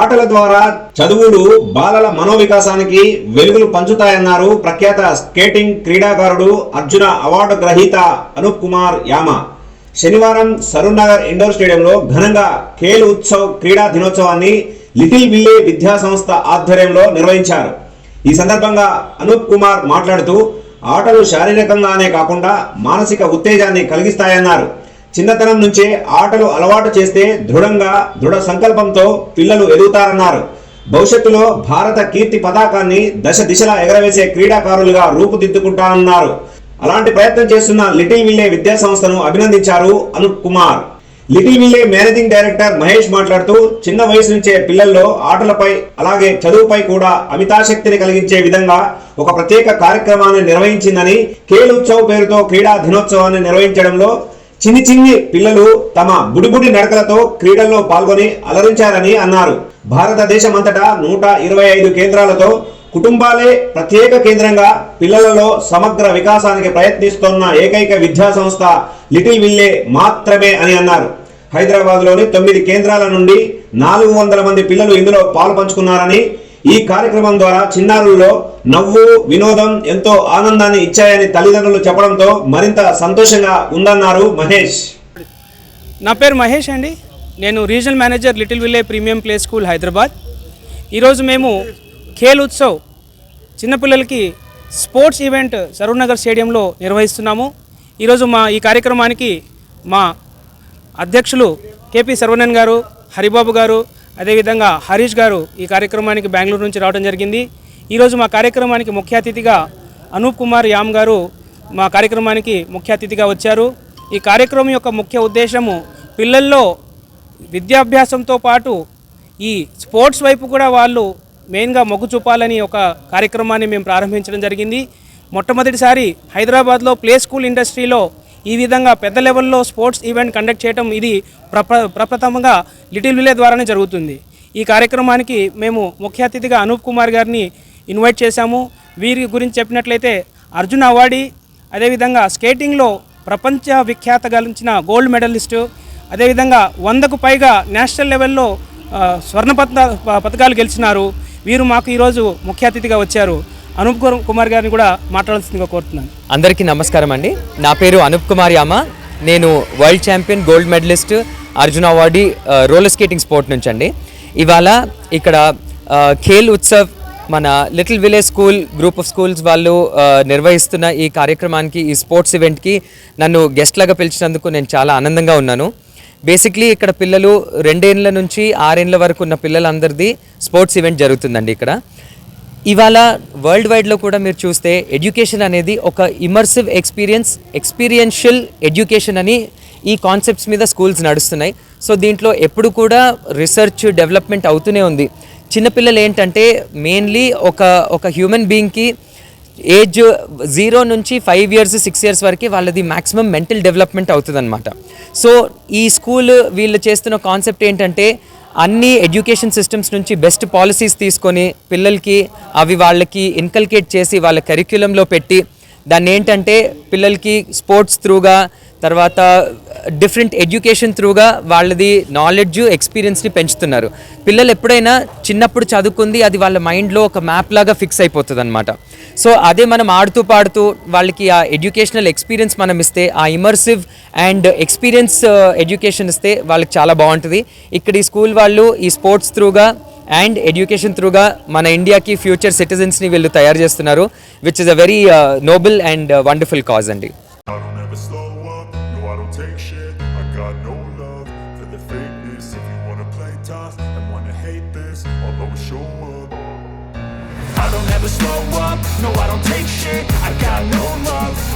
ఆటల ద్వారా చదువులు బాలల మనోవికాసానికి వెలుగులు పంచుతాయన్నారు ప్రఖ్యాత స్కేటింగ్ క్రీడాకారుడు అర్జున అవార్డు గ్రహీత అనూప్ కుమార్ యామ. శనివారం సరూర్ ఇండోర్ స్టేడియంలో ఘనంగా ఖేల్ ఉత్సవ్ క్రీడా దినోత్సవాన్ని లిటిల్ విల్లే విద్యా సంస్థ ఆధ్వర్యంలో నిర్వహించారు. ఈ సందర్భంగా అనూప్ కుమార్ మాట్లాడుతూ ఆటలు శారీరకంగానే కాకుండా మానసిక ఉత్తేజాన్ని కలిగిస్తాయన్నారు. చిన్నతనం నుంచే ఆటలు అలవాటు చేస్తే దృఢంగా దృఢ సంకల్పంతో పిల్లలు ఎదుగుతారన్నారు. భవిష్యత్తులో భారత కీర్తి పతాకాన్ని దశ దిశలా ఎగరవేసే క్రీడాకారులుగా రూపుదిద్దుకుంటానన్నారు. అలాంటి ప్రయత్నం చేస్తున్న లిటిల్ విల్లే విద్యా సంస్థను అభినందించారు Anup Kumar. Little ville managing director Mahesh మాట్లాడుతూ చిన్న వయసు నుంచే పిల్లల్లో ఆటలపై అలాగే చదువుపై కూడా అమితాశక్తిని కలిగించే విధంగా ఒక ప్రత్యేక కార్యక్రమాన్ని నిర్వహించిందని ఖేల్ ఉత్సవ్ పేరుతో క్రీడా దినోత్సవాన్ని నిర్వహించడంలో చిన్ని చిన్ని పిల్లలు తమ బుడిబుడి నడకలతో క్రీడల్లో పాల్గొని అలరించారని అన్నారు. భారతదేశమంతటా నూట ఇరవై ఐదు కేంద్రాలతో కుటుంబాలే ప్రత్యేక కేంద్రంగా పిల్లలలో సమగ్ర వికాసానికి ప్రయత్నిస్తున్న ఏకైక విద్యా సంస్థ లిటిల్ విల్లే మాత్రమే అని అన్నారు. హైదరాబాద్లోని తొమ్మిది కేంద్రాల నుండి నాలుగు వందల మంది పిల్లలు ఇందులో పాలు పంచుకున్నారని ఈ కార్యక్రమం ద్వారా చిన్నారుల్లో నవ్వు వినోదం ఎంతో ఆనందాన్ని ఇచ్చాయని తల్లిదండ్రులు చెప్పడంతో మరింత సంతోషంగా ఉందన్నారు మహేష్. నా పేరు మహేష్ అండి. నేను regional manager little ville premium play school Hyderabad. ఈరోజు మేము ఖేల్ ఉత్సవ్ చిన్నపిల్లలకి స్పోర్ట్స్ ఈవెంట్ సరూర్ నగర్ స్టేడియంలో నిర్వహిస్తున్నాము. ఈరోజు మా ఈ కార్యక్రమానికి మా అధ్యక్షులు కేపీ సర్వనన్ గారు హరిబాబు గారు అదేవిధంగా హరీష్ గారు ఈ కార్యక్రమానికి బెంగళూరు నుంచి రావడం జరిగింది. ఈరోజు మా కార్యక్రమానికి ముఖ్య అతిథిగా అనూప్ కుమార్ యామ్ గారు మా కార్యక్రమానికి ముఖ్య అతిథిగా వచ్చారు. ఈ కార్యక్రమం యొక్క ముఖ్య ఉద్దేశము పిల్లల్లో విద్యాభ్యాసంతో పాటు ఈ స్పోర్ట్స్ వైపు కూడా వాళ్ళు మెయిన్గా మొగ్గు చూపాలని ఒక కార్యక్రమాన్ని మేము ప్రారంభించడం జరిగింది. మొట్టమొదటిసారి హైదరాబాద్లో ప్లే స్కూల్ ఇండస్ట్రీలో ఈ విధంగా పెద్ద లెవెల్లో స్పోర్ట్స్ ఈవెంట్ కండక్ట్ చేయడం ఇది ప్రప్ర ప్రప్రథమంగా లిటిల్ విలే ద్వారానే జరుగుతుంది. ఈ కార్యక్రమానికి మేము ముఖ్య అతిథిగా అనూప్ కుమార్ గారిని ఇన్వైట్ చేశాము. వీరి గురించి చెప్పినట్లయితే అర్జున్ అవార్డీ అదేవిధంగా స్కేటింగ్లో ప్రపంచ విఖ్యాత గలించిన గోల్డ్ మెడలిస్టు అదేవిధంగా వందకు పైగా నేషనల్ లెవెల్లో స్వర్ణ పత పథకాలు గెలిచినారు. వీరు మాకు ఈరోజు ముఖ్య అతిథిగా వచ్చారు. అనూప్ కుమార్- గారిని కూడా మాట్లాడాల్సిందిగా కోరుతున్నాను. అందరికీ నమస్కారం అండి. నా పేరు అనూప్ కుమార్ యామ. నేను world champion gold medallist Arjuna awardee roller skating sport నుంచి అండి. ఇవాళ ఇక్కడ ఖేల్ ఉత్సవ్ మన little village school group of schools వాళ్ళు నిర్వహిస్తున్న ఈ కార్యక్రమానికి ఈ స్పోర్ట్స్ ఈవెంట్కి నన్ను గెస్ట్లాగా పిలిచినందుకు నేను చాలా ఆనందంగా ఉన్నాను. బేసిక్లీ ఇక్కడ పిల్లలు రెండేళ్ళ నుంచి ఆరేళ్ళ వరకు ఉన్న పిల్లలందరిది స్పోర్ట్స్ ఈవెంట్ జరుగుతుందండి ఇక్కడ. ఇవాళ వరల్డ్ వైడ్లో కూడా మీరు చూస్తే ఎడ్యుకేషన్ అనేది ఒక ఇమర్సివ్ ఎక్స్పీరియన్స్ ఎక్స్పీరియన్షియల్ ఎడ్యుకేషన్ అని ఈ కాన్సెప్ట్స్ మీద స్కూల్స్ నడుస్తున్నాయి. సో దీంట్లో ఎప్పుడు కూడా రీసెర్చ్ డెవలప్మెంట్ అవుతూనే ఉంది. చిన్నపిల్లలు ఏంటంటే మెయిన్లీ ఒక ఒక హ్యూమన్ బీయింగ్కి ఏజ్ జీరో నుంచి ఫైవ్ ఇయర్స్ సిక్స్ ఇయర్స్ వరకు వాళ్ళది మ్యాక్సిమం మెంటల్ డెవలప్మెంట్ అవుతుంది సో ఈ స్కూల్ వీళ్ళు చేస్తున్న కాన్సెప్ట్ ఏంటంటే అన్ని ఎడ్యుకేషన్ సిస్టమ్స్ నుంచి బెస్ట్ పాలసీస్ తీసుకొని పిల్లలకి అవి వాళ్ళకి ఇన్కల్కేట్ చేసి వాళ్ళ కరిక్యులంలో పెట్టి దాన్ని ఏంటంటే పిల్లలకి స్పోర్ట్స్ త్రూగా తర్వాత డిఫరెంట్ ఎడ్యుకేషన్ త్రూగా వాళ్ళది నాలెడ్జ్ ఎక్స్పీరియన్స్ని పెంచుతున్నారు. పిల్లలు ఎప్పుడైనా చిన్నప్పుడు చదువుకుంది అది వాళ్ళ మైండ్లో ఒక మ్యాప్ లాగా ఫిక్స్ అయిపోతుంది అనమాట సో అదే మనం ఆడుతూ పాడుతూ వాళ్ళకి ఆ ఎడ్యుకేషనల్ ఎక్స్పీరియన్స్ మనం ఇస్తే ఆ ఇమర్సివ్ అండ్ ఎక్స్పీరియన్స్ ఎడ్యుకేషన్ ఇస్తే వాళ్ళకి చాలా బాగుంటుంది. ఇక్కడ ఈ స్కూల్ వాళ్ళు ఈ స్పోర్ట్స్ త్రూగా అండ్ ఎడ్యుకేషన్ త్రూగా మన ఇండియాకి ఫ్యూచర్ సిటిజన్స్ని వీళ్ళు తయారు చేస్తున్నారు which is a very noble and. Wonderful cause అండి I don't ever slow up, no I don't take shit. I got no love.